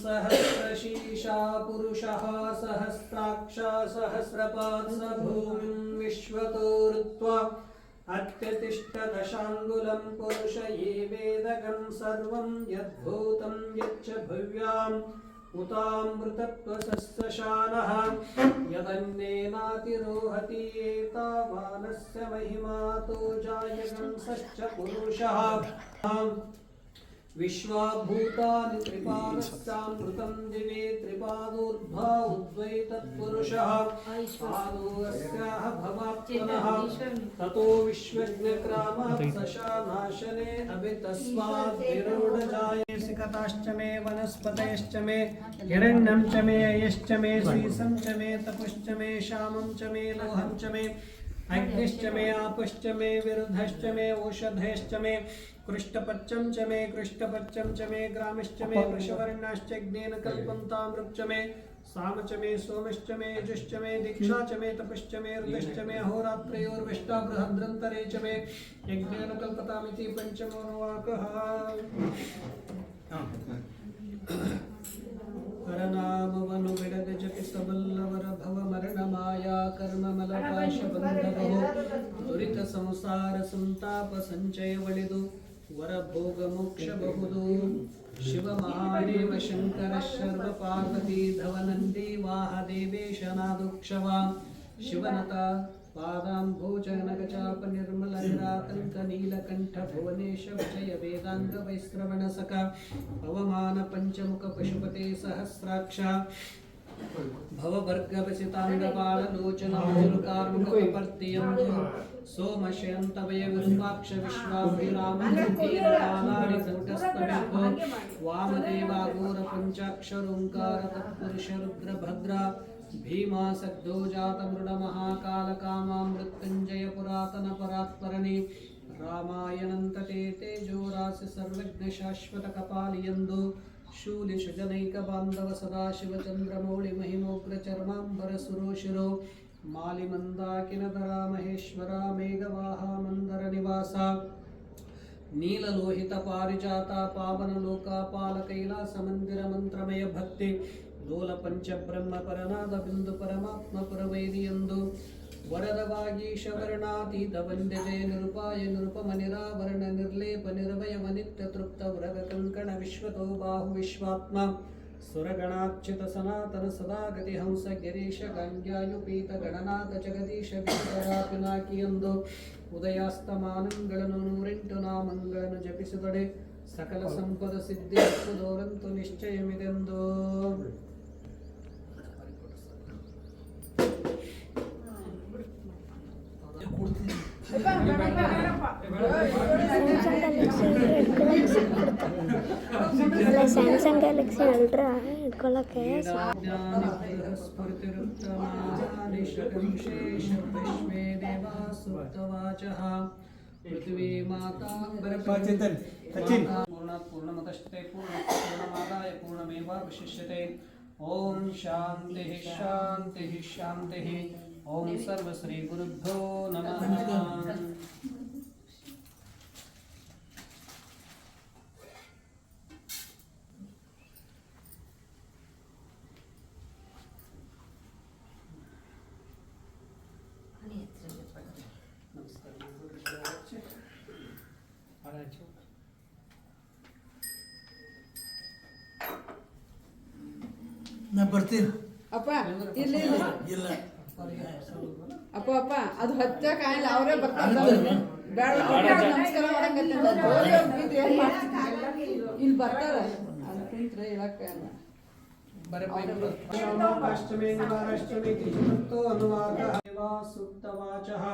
सहस्रशीर्षा पुरुषः, सहस्राक्षा सहस्रपात् स भूमिं विश्वतोरुत्वा अत्यतिष्ठदशाङ्गुलं पुरुष ये वेदकं सर्वं यद्भूतं यच्च भव्याम्। उतामृतत्वसस्यशानः। यदन्नेनातिरोहति एतावानस्य महिमातो जायकंसश्च पुरुषः। विश्वाभूतानि त्रिपादस्यामृतं दिवे त्रिपादोर्ध्वा उद्वै तत्पुरुषः पादोऽस्याः भवात्मनः। ततो विश्वज्ञक्रामात् सशानाशने अपि तस्मात् विरोढजाये सिकताश्च मे वनस्पतयश्च मे हिरण्यं च मे यश्च मे श्रीसं च मे तपुश्च मे श्यामं च मे लोहं च मे। अग्निश्च मे आपश्च मे विरुद्धश्च मे औषधयश्च मे कृष्टपच्चं च मे कृष्टपच्चं च मे ग्रामश्च मे वृषवर्णाश्च ज्ञेन कल्पन्तामृक् च मे साम च मे सोमश्च मे यजुश्च मे दीक्षा च मे तपश्च मे हृदश्च मे अहोरात्रयोर्विष्टा बृहद्रन्तरे च मे यज्ञेन कल्पतामिति पञ्चमोनुवाकः ಸಂಸಾರ ಸಂತಾಪ ಸಂಚಯ ಒಳಿದು ವರ ಭೋಗ ಮೋಕ್ಷ ಬಹುದು ಶಿವ ಮಹಾದೇವ ಶಂಕರ ಶರ್ವ ಪಾರ್ವತಿ ಧವನಂದಿ ವಾಹ ದೇವೇಶನಾದುಕ್ಷವ ಶಿವನತ ಪಾದಾಂಭೋಜನಗಚಾಪ ನಿರ್ಮಲ ನಿರಾತಂಕ ನೀಲಕಂಠ ಭುವನೇಶ ವಿಜಯ ವೇದಾಂಗ ವೈಶ್ರವಣ भववर्गवसिताङ्गपाललोचनाचलुकार्मुकप्रत्ययं सोमशयन्तवय विरूपाक्ष विश्वाभिरामलारिकटस्तविभो वामदेवाघोरपञ्चाक्षरोङ्कारतत्पुरुषरुद्रभद्रा भीमासग्धो जातमृडमहाकालकामा मृत्युञ्जय पुरातनपरात्परणे रामायणन्तते तेजोरासि सर्वज्ञशाश्वतकपालियन्दो शूलिषजनैकबान्धव सदाशिवचन्द्रमौलिमहिमोग्रचर्माम्बरसुरोशिरो मालिमन्दाकिनधरा महेश्वरा मेघवाहामन्दरनिवासा నీలలోహిత పారిజాత పావన లోక పాల కైలాస మందిర మంత్రమయ భక్తి దూల పంచ బ్రహ్మ పరనాథ బిందు పరమాత్మ పురవైరియందు ವರದವಾಗಿ ಶವರ್ಣಾತೀತ ವಂದ್ಯತೆ ನಿರುಪಾಯ ನಿರುಪಮ ನಿರಾವರಣ ನಿರ್ಲೇಪ ನಿರ್ಭಯಮ ನಿತ್ಯ ತೃಪ್ತ ವರಗ ಕಂಕಣ ವಿಶ್ವತೋ ಬಾಹು ವಿಶ್ವಾತ್ಮ. ಸುರಗಣಾಚ್ಯುತ ಸನಾತನ ಸದಾಗತಿ ಹಂಸ ಗಿರೀಶ ಗಂಗ್ಯಾಯುಪೀತ ಗಣನಾಥ ಜಗದೀಶ ವಿಶ್ವರಾಪಿನಾಕಿ ಉದಯಾಸ್ತಮಾನಂಗಳನ್ನು ಉದಯಾಸ್ತಮಾನಗಳನ್ನು ನೂರೆಂಟು ನಾಮಗಳನ್ನು ಜಪಿಸುತ್ತಡೆ ಸಕಲ ಸಂಪದ ಸಿದ್ಧಿ ದೋರಂತು ನಿಶ್ಚಯಮಿದೆಂದು. ಸ್ಯಾಮ್ಸಂಗ್ ಗ್ಯಾಲಕ್ಸಿ ಅಲ್ಟ್ರಾ ಇಟ್ಕೊಳ್ಳೋಕ್ಕೆ ವಿಶ್ವೇ ದೇವಾ ಸುಪ್ತವಾಚಃ ಪೃಥ್ವೀ ಮಾತಾ ಚೇತನ್, ಸಚಿನ್. पूर्णात् पूर्णमतश्चते पूर्णस्य पूर्णमादाय पूर्णमेवावशिष्यते ॐ शान्तिः शान्तिः शान्तिः ॐ सर्वश्रीगुरुभ्यो नमः ನಮಸ್ಕಾರ ನಾ ಬರ್ತೀನಿ ಅಪ್ಪ ಇಲ್ಲಿ ಇಲ್ಲಿ. ಇಲ್ಲ ಅಪ್ಪ ಅಪ್ಪ ಅದು ಹಚ್ಚಕ್ ಆಗಿಲ್ಲ ಅವರೇ ಬರ್ತಾರೆ ಬೇಡ ಅವ್ರೇ ನಮಸ್ಕಾರ ಮಾಡಂಗತ್ತಿಲ್ಲ ಜೋರಿ ಅವ್ರ್ ಬಿದ್ದು ಏನ್ ಮಾಡ್ತಿದ್ರಿ? ಇಲ್ಲಿ ಬರ್ತಾರ ಅಲ್ಲಿ ಕುಂತ್ರೆ ಹೇಳಕ್ಕ ಆಗಲ್ಲ. ಶ್ರವಣಾಷ್ಟಮೇ ನಿವಾರಾಷ್ಟಮೇ ಕಿಶುಮತ್ತೋ सुप्तवाचः